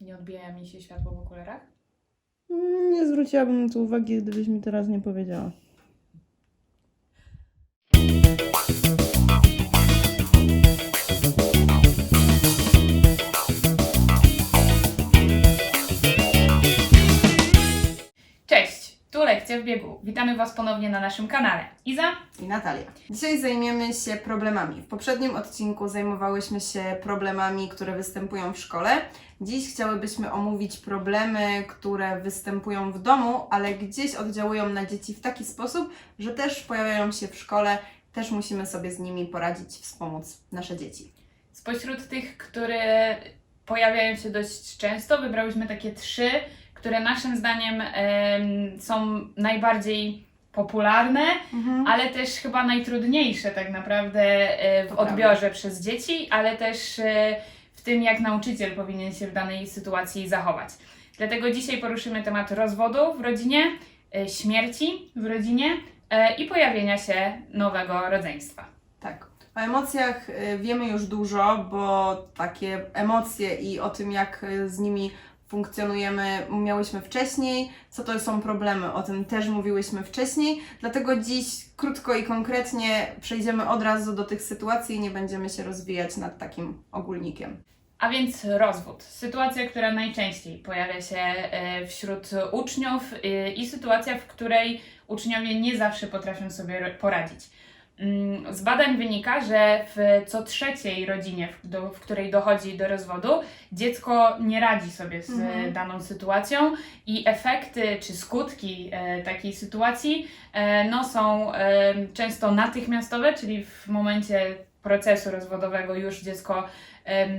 Nie odbija mi się światło w okularach? Mm, Nie zwróciłabym na to uwagi, gdybyś mi teraz nie powiedziała. W biegu. Witamy Was ponownie na naszym kanale. Iza? i Natalia. Dzisiaj zajmiemy się problemami. W poprzednim odcinku zajmowałyśmy się problemami, które występują w szkole. Dziś chciałybyśmy omówić problemy, które występują w domu, ale gdzieś oddziałują na dzieci w taki sposób, że też pojawiają się w szkole. Też musimy sobie z nimi poradzić, wspomóc nasze dzieci. Spośród tych, które pojawiają się dość często, wybrałyśmy takie trzy, które naszym zdaniem em, są najbardziej popularne, ale też chyba najtrudniejsze tak naprawdę e, w odbiorze przez dzieci, ale też e, w tym, jak nauczyciel powinien się w danej sytuacji zachować. Dlatego dzisiaj poruszymy temat rozwodu w rodzinie, e, śmierci w rodzinie i pojawienia się nowego rodzeństwa. Tak. O emocjach wiemy już dużo, bo takie emocje i o tym, jak z nimi funkcjonujemy, miałyśmy wcześniej. Co to są problemy, o tym też mówiłyśmy wcześniej. Dlatego dziś krótko i konkretnie przejdziemy od razu do tych sytuacji i nie będziemy się rozwijać nad takim ogólnikiem. A więc rozwód. Sytuacja, która najczęściej pojawia się e, wśród uczniów e, i sytuacja, w której uczniowie nie zawsze potrafią sobie poradzić. Mm, Z badań wynika, że w co trzeciej rodzinie, w, do, w której dochodzi do rozwodu, dziecko nie radzi sobie z Mhm. daną sytuacją i efekty czy skutki e, takiej sytuacji e, no, są e, często natychmiastowe, czyli w momencie procesu rozwodowego już dziecko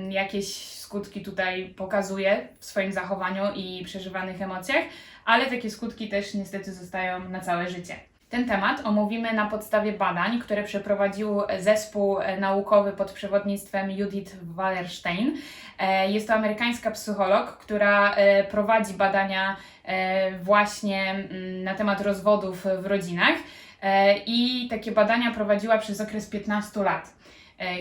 jakieś skutki tutaj pokazuje w swoim zachowaniu i przeżywanych emocjach, ale takie skutki też niestety zostają na całe życie. Ten temat omówimy na podstawie badań, które przeprowadził zespół naukowy pod przewodnictwem Judith Wallerstein. E, Jest to amerykańska psycholog, która e, prowadzi badania e, właśnie mm, na temat rozwodów w rodzinach i takie badania prowadziła przez okres 15 lat.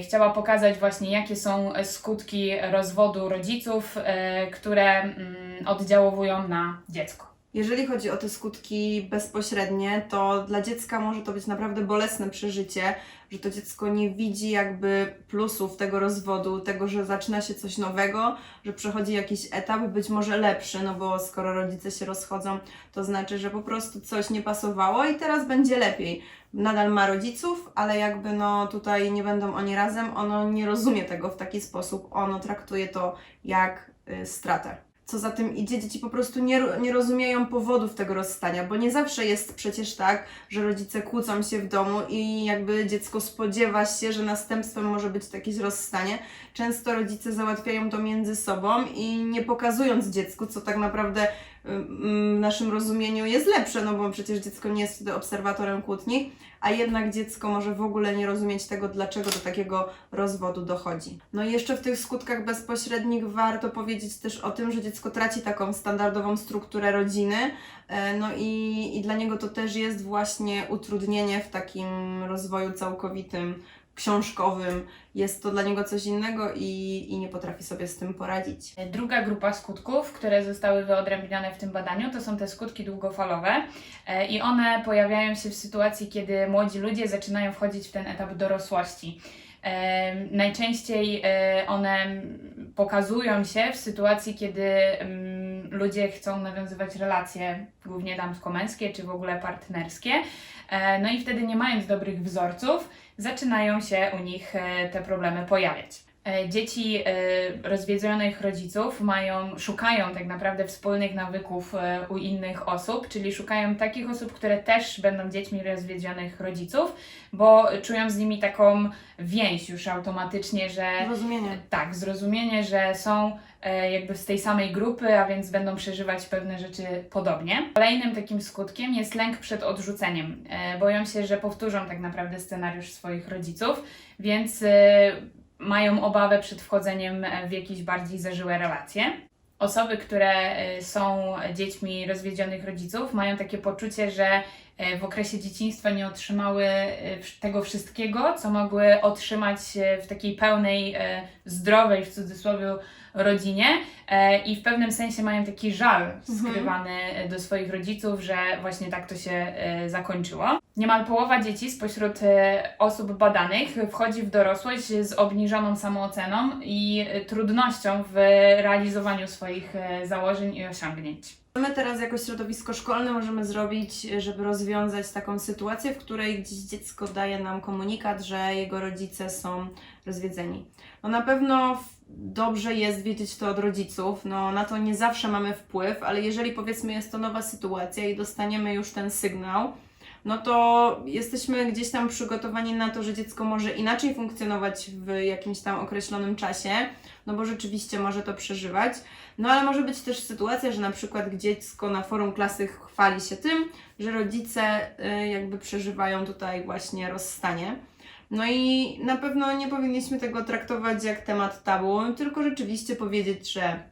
Chciała pokazać właśnie, jakie są skutki rozwodu rodziców, które mm, oddziałowują na dziecko. Jeżeli chodzi o te skutki bezpośrednie, to dla dziecka może to być naprawdę bolesne przeżycie, że to dziecko nie widzi jakby plusów tego rozwodu, tego, że zaczyna się coś nowego, że przechodzi jakiś etap, być może lepszy, no bo skoro rodzice się rozchodzą, to znaczy, że po prostu coś nie pasowało i teraz będzie lepiej. Nadal ma rodziców, ale jakby no tutaj nie będą oni razem, ono nie rozumie tego w taki sposób, ono traktuje to jak y, stratę co za tym idzie, dzieci po prostu nie, nie rozumieją powodów tego rozstania, bo nie zawsze jest przecież tak, że rodzice kłócą się w domu i jakby dziecko spodziewa się, że następstwem może być jakieś rozstanie. Często rodzice załatwiają to między sobą i nie pokazując dziecku, co tak naprawdę ym, w naszym rozumieniu jest lepsze, no bo przecież dziecko nie jest wtedy obserwatorem kłótni, a jednak dziecko może w ogóle nie rozumieć tego, dlaczego do takiego rozwodu dochodzi. No i jeszcze w tych skutkach bezpośrednich warto powiedzieć też o tym, że dziecko traci taką standardową strukturę rodziny, e, no i, i dla niego to też jest właśnie utrudnienie w takim rozwoju całkowitym, książkowym. Jest to dla niego coś innego i, i nie potrafi sobie z tym poradzić. Druga grupa skutków, które zostały wyodrębnione w tym badaniu, to są te skutki długofalowe e, i one pojawiają się w sytuacji, kiedy młodzi ludzie zaczynają wchodzić w ten etap dorosłości. E, Najczęściej e, one pokazują się w sytuacji, kiedy mm, ludzie chcą nawiązywać relacje, głównie damsko-męskie czy w ogóle partnerskie. No i wtedy, nie mając dobrych wzorców, zaczynają się u nich e, te problemy pojawiać. E, Dzieci e, rozwiedzonych rodziców mają, szukają tak naprawdę wspólnych nawyków e, u innych osób, czyli szukają takich osób, które też będą dziećmi rozwiedzionych rodziców, bo czują z nimi taką więź już automatycznie, że Rozumienie. tak, zrozumienie, że są jakby z tej samej grupy, a więc będą przeżywać pewne rzeczy podobnie. Kolejnym takim skutkiem jest lęk przed odrzuceniem. Boją się, że powtórzą tak naprawdę scenariusz swoich rodziców, więc mają obawę przed wchodzeniem w jakieś bardziej zażyłe relacje. Osoby, które e, są dziećmi rozwiedzionych rodziców, mają takie poczucie, że w okresie dzieciństwa nie otrzymały e, tego wszystkiego, co mogły otrzymać e, w takiej pełnej, e, zdrowej w cudzysłowie rodzinie e, i w pewnym sensie mają taki żal skrywany e, do swoich rodziców, że właśnie tak to się e, zakończyło. Niemal połowa dzieci spośród e, osób badanych wchodzi w dorosłość z obniżoną samooceną i e, trudnością w realizowaniu swoich e, założeń i osiągnięć. My teraz jako środowisko szkolne możemy zrobić, żeby rozwiązać taką sytuację, w której gdzieś dziecko daje nam komunikat, że jego rodzice są rozwiedzeni? No na pewno dobrze jest wiedzieć to od rodziców, no na to nie zawsze mamy wpływ, ale jeżeli powiedzmy jest to nowa sytuacja i dostaniemy już ten sygnał, no to jesteśmy gdzieś tam przygotowani na to, że dziecko może inaczej funkcjonować w jakimś tam określonym czasie, no bo rzeczywiście może to przeżywać. No ale może być też sytuacja, że na przykład dziecko na forum klasy chwali się tym, że rodzice y, jakby przeżywają tutaj właśnie rozstanie. No i na pewno nie powinniśmy tego traktować jak temat tabu, tylko rzeczywiście powiedzieć, że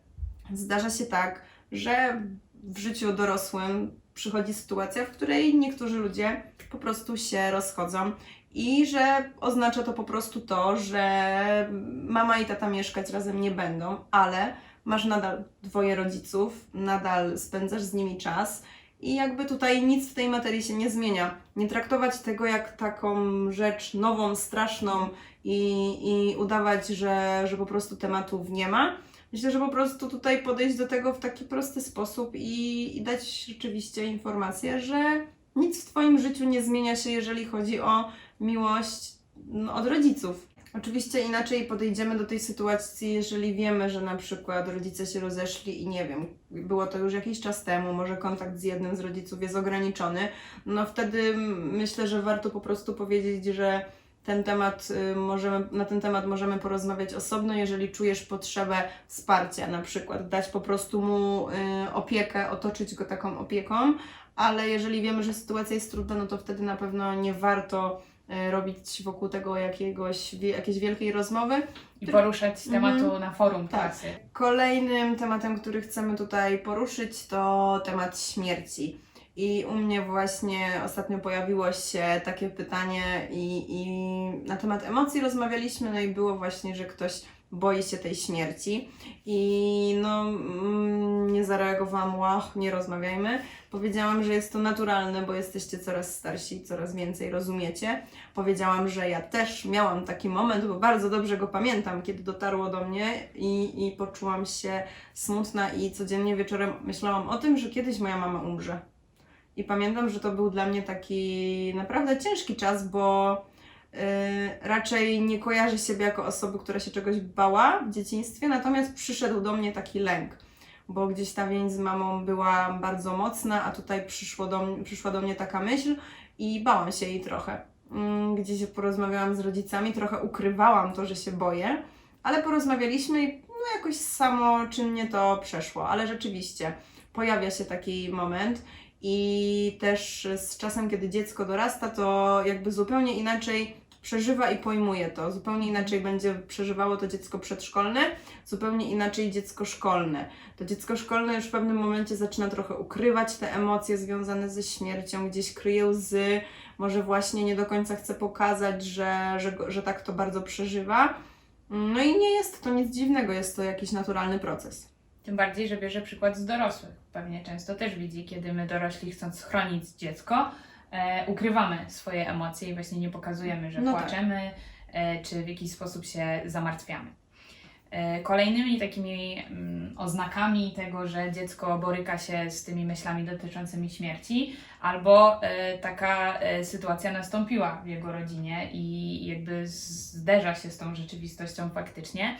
zdarza się tak, że w życiu dorosłym przychodzi sytuacja, w której niektórzy ludzie po prostu się rozchodzą i że oznacza to po prostu to, że mama i tata mieszkać razem nie będą, ale masz nadal dwoje rodziców, nadal spędzasz z nimi czas i jakby tutaj nic w tej materii się nie zmienia. Nie traktować tego jak taką rzecz nową, straszną i, i udawać, że, że po prostu tematów nie ma. Myślę, że po prostu tutaj podejść do tego w taki prosty sposób i, i dać rzeczywiście informację, że nic w Twoim życiu nie zmienia się, jeżeli chodzi o miłość no, od rodziców. Oczywiście inaczej podejdziemy do tej sytuacji, jeżeli wiemy, że na przykład rodzice się rozeszli i nie wiem, było to już jakiś czas temu, może kontakt z jednym z rodziców jest ograniczony, no wtedy mm, myślę, że warto po prostu powiedzieć, że ten temat y, możemy, na ten temat możemy porozmawiać osobno, jeżeli czujesz potrzebę wsparcia, na przykład dać po prostu mu y, opiekę, otoczyć go taką opieką, ale jeżeli wiemy, że sytuacja jest trudna, no to wtedy na pewno nie warto y, robić wokół tego jakiegoś, jakiejś wielkiej rozmowy. I poruszać tematu na forum Tak. klasy. Kolejnym tematem, który chcemy tutaj poruszyć, to temat śmierci. I u mnie właśnie ostatnio pojawiło się takie pytanie i, i na temat emocji rozmawialiśmy, no i było właśnie, że ktoś boi się tej śmierci i no mm, nie zareagowałam, łach, nie rozmawiajmy. Powiedziałam, że jest to naturalne, bo jesteście coraz starsi coraz więcej rozumiecie. Powiedziałam, że ja też miałam taki moment, bo bardzo dobrze go pamiętam, kiedy dotarło do mnie i, i poczułam się smutna i codziennie wieczorem myślałam o tym, że kiedyś moja mama umrze. I pamiętam, że to był dla mnie taki naprawdę ciężki czas, bo y, raczej nie kojarzę siebie jako osoby, która się czegoś bała w dzieciństwie, natomiast przyszedł do mnie taki lęk, bo gdzieś ta więź z mamą była bardzo mocna, a tutaj przyszło do, przyszła do mnie taka myśl i bałam się jej trochę. Mm, Gdzieś porozmawiałam z rodzicami, trochę ukrywałam to, że się boję, ale porozmawialiśmy i no jakoś samoczynnie to przeszło, ale rzeczywiście pojawia się taki moment i też z czasem, kiedy dziecko dorasta, to jakby zupełnie inaczej przeżywa i pojmuje to. Zupełnie inaczej będzie przeżywało to dziecko przedszkolne, zupełnie inaczej dziecko szkolne. To dziecko szkolne już w pewnym momencie zaczyna trochę ukrywać te emocje związane ze śmiercią, gdzieś kryje łzy, może właśnie nie do końca chce pokazać, że, że, że tak to bardzo przeżywa. No i nie jest to nic dziwnego, jest to jakiś naturalny proces. Tym bardziej, że bierze przykład z dorosłych. Pewnie często też widzi, kiedy my dorośli chcąc chronić dziecko, e, ukrywamy swoje emocje i właśnie nie pokazujemy, że No tak. płaczemy, e, czy w jakiś sposób się zamartwiamy. E, Kolejnymi takimi mm, oznakami tego, że dziecko boryka się z tymi myślami dotyczącymi śmierci, albo e, taka e, sytuacja nastąpiła w jego rodzinie i jakby zderza się z tą rzeczywistością faktycznie,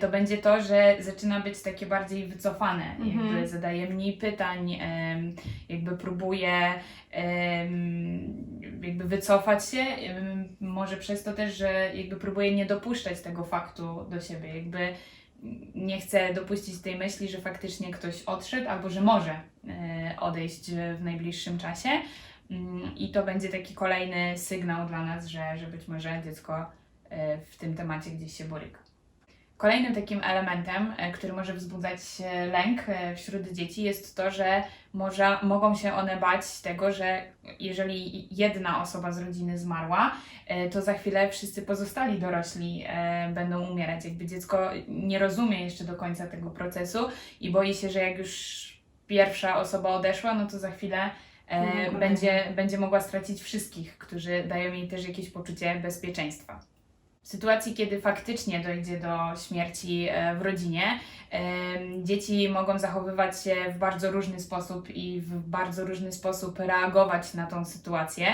to będzie to, że zaczyna być takie bardziej wycofane, Mhm. jakby zadaje mniej pytań, jakby próbuje jakby wycofać się, może przez to też, że jakby próbuje nie dopuszczać tego faktu do siebie, jakby nie chce dopuścić tej myśli, że faktycznie ktoś odszedł albo że może e, odejść w najbliższym czasie. Mm, I to będzie taki kolejny sygnał dla nas, że, że być może dziecko e, w tym temacie gdzieś się boryka. Kolejnym takim elementem, e, który może wzbudzać e, lęk e, wśród dzieci, jest to, że może, mogą się one bać tego, że jeżeli jedna osoba z rodziny zmarła, to za chwilę wszyscy pozostali dorośli będą umierać. Jakby dziecko nie rozumie jeszcze do końca tego procesu i boi się, że jak już pierwsza osoba odeszła, no to za chwilę e, będzie, będzie mogła stracić wszystkich, którzy dają jej też jakieś poczucie bezpieczeństwa. W sytuacji, kiedy faktycznie dojdzie do śmierci e, w rodzinie, dzieci mogą zachowywać się w bardzo różny sposób i w bardzo różny sposób reagować na tą sytuację.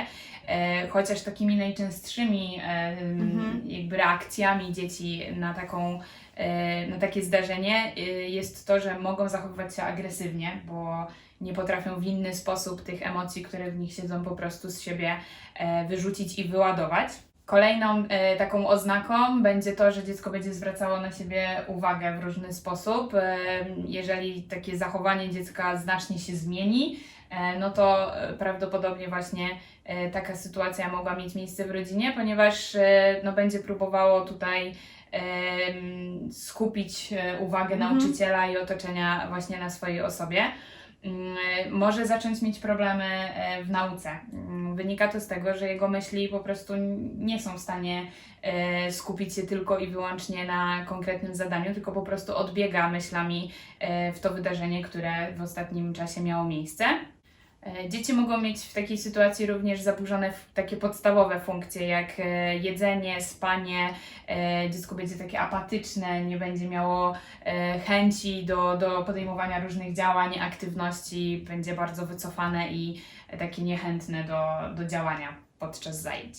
E, Chociaż takimi najczęstszymi Mhm. jakby reakcjami dzieci na taką e, na takie zdarzenie jest to, że mogą zachowywać się agresywnie, bo nie potrafią w inny sposób tych emocji, które w nich siedzą, po prostu z siebie wyrzucić i wyładować. Kolejną e, taką oznaką będzie to, że dziecko będzie zwracało na siebie uwagę w różny sposób. E, jeżeli takie zachowanie dziecka znacznie się zmieni, e, no to e, prawdopodobnie właśnie e, taka sytuacja mogła mieć miejsce w rodzinie, ponieważ e, no, będzie próbowało tutaj skupić e, uwagę Mhm. nauczyciela i otoczenia właśnie na swojej osobie. Mm, Może zacząć mieć problemy e, w nauce. Mm, Wynika to z tego, że jego myśli po prostu nie są w stanie e, skupić się tylko i wyłącznie na konkretnym zadaniu, tylko po prostu odbiega myślami e, w to wydarzenie, które w ostatnim czasie miało miejsce. E, Dzieci mogą mieć w takiej sytuacji również zaburzone takie podstawowe funkcje, jak e, jedzenie, spanie. E, Dziecko będzie takie apatyczne, nie będzie miało chęci do, do podejmowania różnych działań, aktywności, będzie bardzo wycofane i takie niechętne do, do działania podczas zajęć.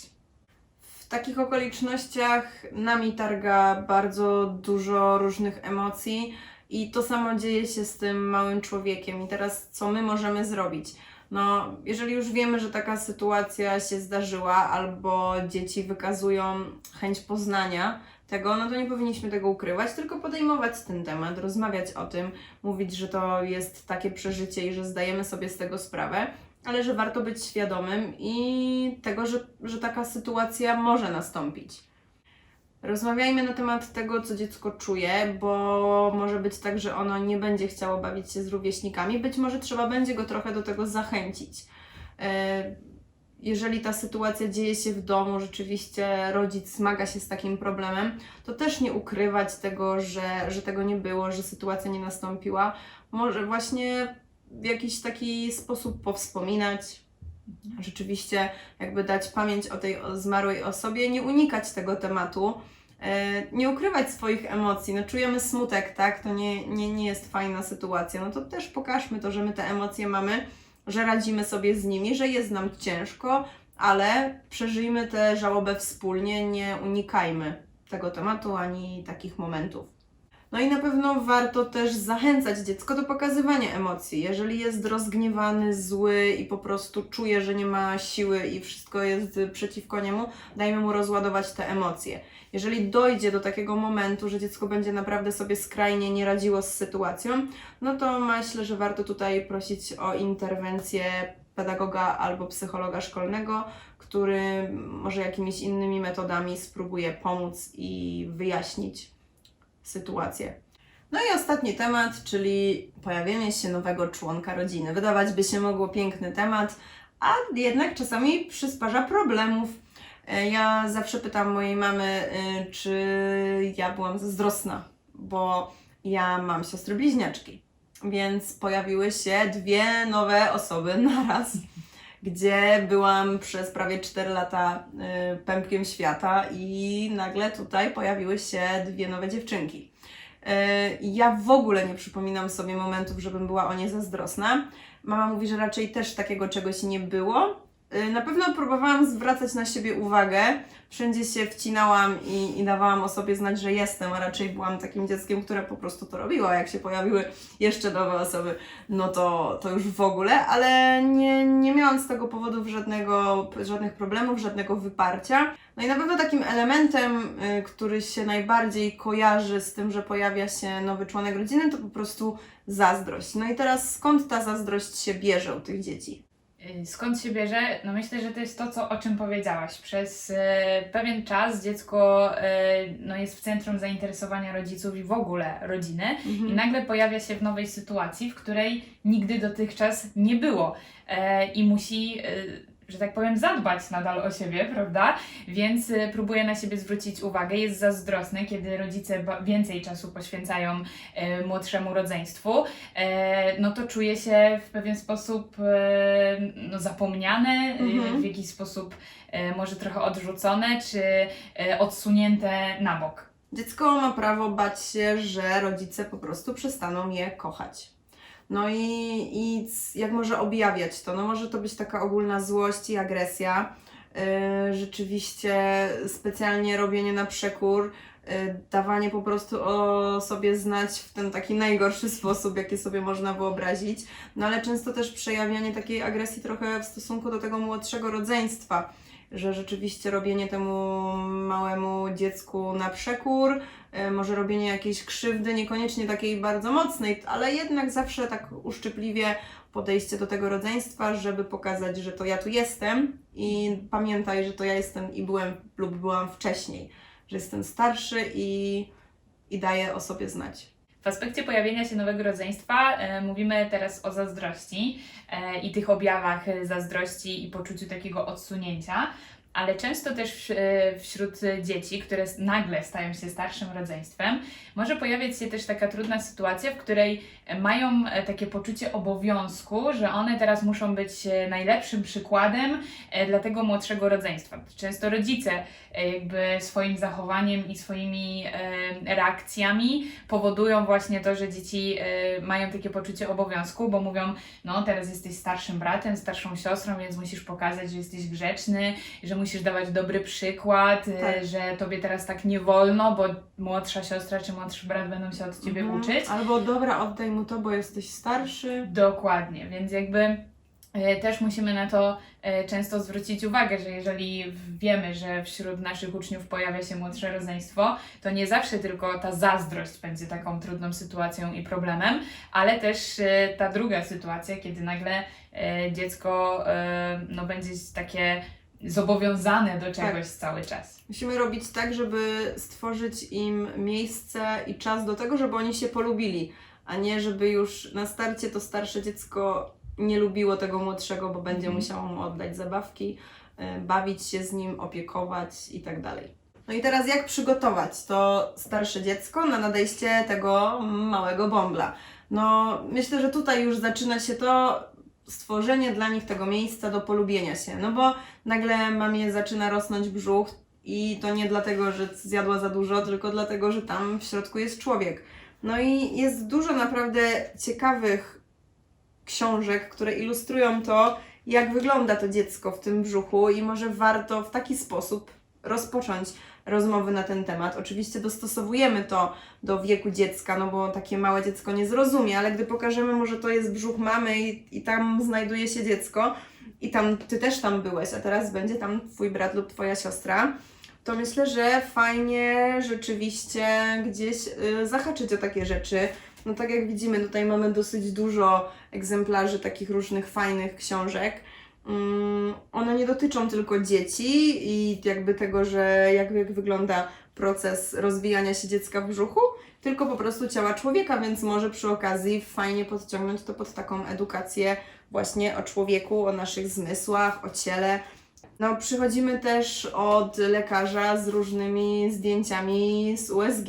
W takich okolicznościach nami targa bardzo dużo różnych emocji i to samo dzieje się z tym małym człowiekiem. I teraz co my możemy zrobić? No, jeżeli już wiemy, że taka sytuacja się zdarzyła, albo dzieci wykazują chęć poznania tego, no to nie powinniśmy tego ukrywać, tylko podejmować ten temat, rozmawiać o tym, mówić, że to jest takie przeżycie i że zdajemy sobie z tego sprawę, ale że warto być świadomym i tego, że, że taka sytuacja może nastąpić. Rozmawiajmy na temat tego, co dziecko czuje, bo może być tak, że ono nie będzie chciało bawić się z rówieśnikami. Być może trzeba będzie go trochę do tego zachęcić. E, Jeżeli ta sytuacja dzieje się w domu, rzeczywiście rodzic zmaga się z takim problemem, to też nie ukrywać tego, że, że tego nie było, że sytuacja nie nastąpiła. Może właśnie w jakiś taki sposób powspominać, rzeczywiście jakby dać pamięć o tej zmarłej osobie, nie unikać tego tematu, e, nie ukrywać swoich emocji. No czujemy smutek, tak? To nie, nie, nie jest fajna sytuacja. No to też pokażmy to, że my te emocje mamy, że radzimy sobie z nimi, że jest nam ciężko, ale przeżyjmy tę żałobę wspólnie, nie unikajmy tego tematu ani takich momentów. No i na pewno warto też zachęcać dziecko do pokazywania emocji. Jeżeli jest rozgniewany, zły i po prostu czuje, że nie ma siły i wszystko jest przeciwko niemu, dajmy mu rozładować te emocje. Jeżeli dojdzie do takiego momentu, że dziecko będzie naprawdę sobie skrajnie nie radziło z sytuacją, no to myślę, że warto tutaj prosić o interwencję pedagoga albo psychologa szkolnego, który może jakimiś innymi metodami spróbuje pomóc i wyjaśnić sytuację. No i ostatni temat, czyli pojawienie się nowego członka rodziny. Wydawać by się mogło piękny temat, a jednak czasami przysparza problemów. E, Ja zawsze pytam mojej mamy, e, czy ja byłam zazdrosna, bo ja mam siostry bliźniaczki, więc pojawiły się dwie nowe osoby naraz, gdzie byłam przez prawie 4 lata e, pępkiem świata i nagle tutaj pojawiły się dwie nowe dziewczynki. E, Ja w ogóle nie przypominam sobie momentów, żebym była o nie zazdrosna. Mama mówi, że raczej też takiego czegoś nie było. E, Na pewno próbowałam zwracać na siebie uwagę. Wszędzie się wcinałam i, i dawałam o sobie znać, że jestem, a raczej byłam takim dzieckiem, które po prostu to robiło. Jak się pojawiły jeszcze nowe osoby, no to, to już w ogóle, ale nie, nie miałam z tego powodów żadnego, żadnych problemów, żadnego wyparcia. No i na pewno takim elementem, y, który się najbardziej kojarzy z tym, że pojawia się nowy członek rodziny, to po prostu zazdrość. No i teraz skąd ta zazdrość się bierze u tych dzieci? Y, Skąd się bierze? No myślę, że to jest to, co, o czym powiedziałaś. Przez e, pewien czas dziecko e, no, jest w centrum zainteresowania rodziców i w ogóle rodziny i nagle pojawia się w nowej sytuacji, w której nigdy dotychczas nie było e, i musi, e, że tak powiem, zadbać nadal o siebie, prawda? Więc e, próbuje na siebie zwrócić uwagę, jest zazdrosny, kiedy rodzice więcej czasu poświęcają e, młodszemu rodzeństwu, e, no to czuje się w pewien sposób e, no, zapomniane, Mhm. w jakiś sposób może trochę odrzucone, czy odsunięte na bok. Dziecko ma prawo bać się, że rodzice po prostu przestaną je kochać. No i, i jak może objawiać to? No może to być taka ogólna złość i agresja. Yy, rzeczywiście specjalnie robienie na przekór, yy, dawanie po prostu o sobie znać w ten taki najgorszy sposób, jaki sobie można wyobrazić. No ale często też przejawianie takiej agresji trochę w stosunku do tego młodszego rodzeństwa, że rzeczywiście robienie temu małemu dziecku na przekór, e, może robienie jakiejś krzywdy, niekoniecznie takiej bardzo mocnej, ale jednak zawsze tak uszczypliwie podejście do tego rodzeństwa, żeby pokazać, że to ja tu jestem i pamiętaj, że to ja jestem i byłem lub byłam wcześniej, że jestem starszy i, i daję o sobie znać. W aspekcie pojawienia się nowego rodzeństwa e, mówimy teraz o zazdrości e, i tych objawach e, zazdrości i poczuciu takiego odsunięcia, ale często też wśród dzieci, które nagle stają się starszym rodzeństwem, może pojawiać się też taka trudna sytuacja, w której mają e, takie poczucie obowiązku, że one teraz muszą być e, najlepszym przykładem e, dla tego młodszego rodzeństwa. Często rodzice jakby swoim zachowaniem i swoimi reakcjami powodują właśnie to, że dzieci mają takie poczucie obowiązku, bo mówią, no teraz jesteś starszym bratem, starszą siostrą, więc musisz pokazać, że jesteś grzeczny, że musisz dawać dobry przykład, e, Tak. że tobie teraz tak nie wolno, bo młodsza siostra czy młodszy brat będą się od ciebie Mhm. uczyć. Albo dobra, oddaj mu to, bo jesteś starszy. Dokładnie, więc jakby e, też musimy na to e, często zwrócić uwagę, że jeżeli wiemy, że wśród naszych uczniów pojawia się młodsze rodzeństwo, to nie zawsze tylko ta zazdrość będzie taką trudną sytuacją i problemem, ale też ta druga sytuacja, kiedy nagle dziecko no, będzie takie zobowiązane do czegoś cały czas. Musimy robić tak, żeby stworzyć im miejsce i czas do tego, żeby oni się polubili, a nie żeby już na starcie to starsze dziecko nie lubiło tego młodszego, bo będzie Mhm. musiało mu oddać zabawki, y, bawić się z nim, opiekować i tak dalej. No i teraz jak przygotować to starsze dziecko na nadejście tego małego bąbla? No myślę, że tutaj już zaczyna się to stworzenie dla nich tego miejsca do polubienia się, no bo nagle mamie zaczyna rosnąć brzuch, i to nie dlatego, że zjadła za dużo, tylko dlatego, że tam w środku jest człowiek. No i jest dużo naprawdę ciekawych książek, które ilustrują to, jak wygląda to dziecko w tym brzuchu, i może warto w taki sposób rozpocząć rozmowy na ten temat. Oczywiście dostosowujemy to do wieku dziecka, no bo takie małe dziecko nie zrozumie, ale gdy pokażemy mu, że to jest brzuch mamy i, i tam znajduje się dziecko, i tam ty też tam byłeś, a teraz będzie tam twój brat lub twoja siostra, to myślę, że fajnie rzeczywiście gdzieś y, zahaczyć o takie rzeczy. No tak jak widzimy, tutaj mamy dosyć dużo egzemplarzy takich różnych fajnych książek. Mm, one nie dotyczą tylko dzieci i jakby tego, że jak, jak wygląda proces rozwijania się dziecka w brzuchu, tylko po prostu ciała człowieka, więc może przy okazji fajnie podciągnąć to pod taką edukację właśnie o człowieku, o naszych zmysłach, o ciele. No, przychodzimy też od lekarza z różnymi zdjęciami z USG.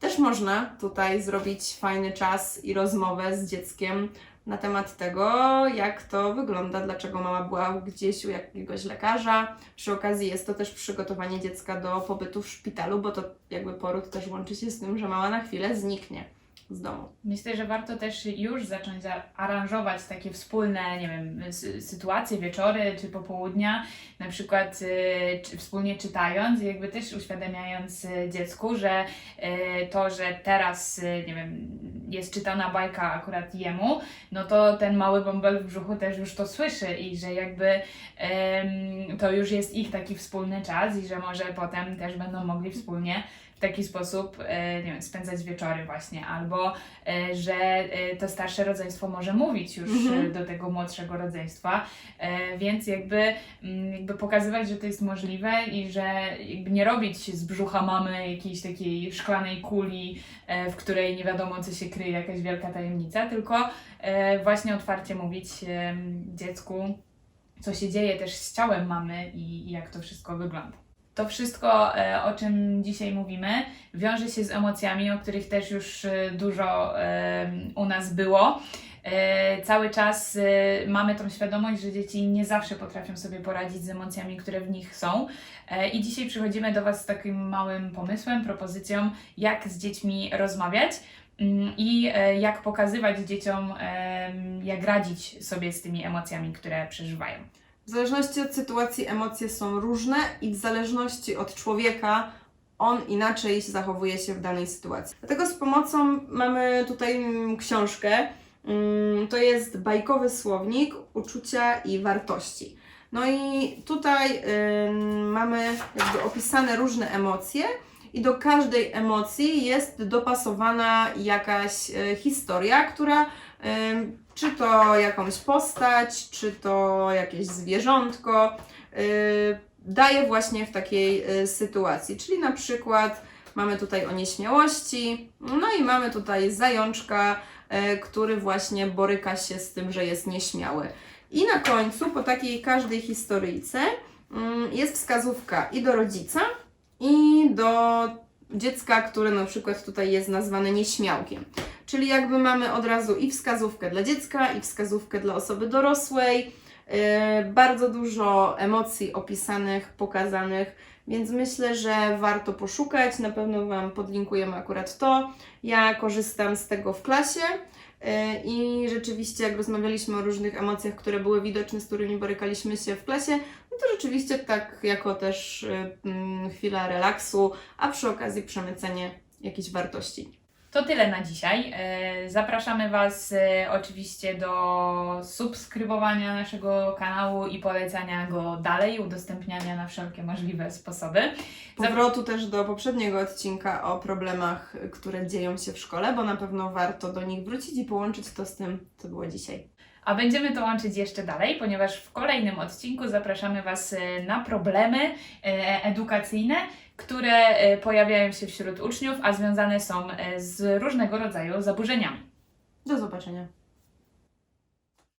Też można tutaj zrobić fajny czas i rozmowę z dzieckiem na temat tego, jak to wygląda, dlaczego mama była gdzieś u jakiegoś lekarza. Przy okazji jest to też przygotowanie dziecka do pobytu w szpitalu, bo to jakby poród też łączy się z tym, że mama na chwilę zniknie z domu. Myślę, że warto też już zacząć aranżować takie wspólne, nie wiem, sy- sytuacje, wieczory czy popołudnia, na przykład y, wspólnie czytając, jakby też uświadamiając y, dziecku, że y, to, że teraz, nie wiem, jest czytana bajka akurat jemu, no to ten mały bąbel w brzuchu też już to słyszy i że jakby to już jest ich taki wspólny czas i że może potem też będą mogli wspólnie w taki sposób, e, nie wiem, spędzać wieczory właśnie, albo e, że e, to starsze rodzeństwo może mówić już Mhm. do tego młodszego rodzeństwa, więc jakby, mm, jakby pokazywać, że to jest możliwe i że jakby nie robić z brzucha mamy jakiejś takiej szklanej kuli, w której nie wiadomo co się kryje, jakaś wielka tajemnica, tylko właśnie otwarcie mówić dziecku, co się dzieje też z ciałem mamy i, i jak to wszystko wygląda. To wszystko, e, o czym dzisiaj mówimy, wiąże się z emocjami, o których też już e, dużo u nas było. E, Cały czas mamy tą świadomość, że dzieci nie zawsze potrafią sobie poradzić z emocjami, które w nich są. I dzisiaj przychodzimy do Was z takim małym pomysłem, propozycją, jak z dziećmi rozmawiać mm, i jak pokazywać dzieciom, jak radzić sobie z tymi emocjami, które przeżywają. W zależności od sytuacji emocje są różne i w zależności od człowieka on inaczej zachowuje się w danej sytuacji. Dlatego z pomocą mamy tutaj mm, książkę. Mm, To jest bajkowy słownik uczucia i wartości. No i tutaj mamy jakby opisane różne emocje i do każdej emocji jest dopasowana jakaś e, historia, która czy to jakąś postać, czy to jakieś zwierzątko, y, daje właśnie w takiej y, sytuacji. Czyli na przykład mamy tutaj o nieśmiałości, no i mamy tutaj zajączka, y, który właśnie boryka się z tym, że jest nieśmiały. I na końcu, po takiej każdej historyjce, mm, jest wskazówka i do rodzica, i do dziecka, które na przykład tutaj jest nazwane nieśmiałkiem. Czyli jakby mamy od razu i wskazówkę dla dziecka, i wskazówkę dla osoby dorosłej. Yy, bardzo dużo emocji opisanych, pokazanych, więc myślę, że warto poszukać. Na pewno Wam podlinkujemy akurat to. Ja korzystam z tego w klasie. yy, I rzeczywiście, jak rozmawialiśmy o różnych emocjach, które były widoczne, z którymi borykaliśmy się w klasie, no to rzeczywiście tak jako też mm, chwila relaksu, a przy okazji przemycenie jakichś wartości. To tyle na dzisiaj. E, Zapraszamy Was e, oczywiście do subskrybowania naszego kanału i polecania go dalej, udostępniania na wszelkie możliwe sposoby. Powrotu też do poprzedniego odcinka o problemach, które dzieją się w szkole, bo na pewno warto do nich wrócić i połączyć to z tym, co było dzisiaj. A będziemy to łączyć jeszcze dalej, ponieważ w kolejnym odcinku zapraszamy Was e, na problemy edukacyjne, które e, pojawiają się wśród uczniów, a związane są e, z różnego rodzaju zaburzeniami. Do zobaczenia.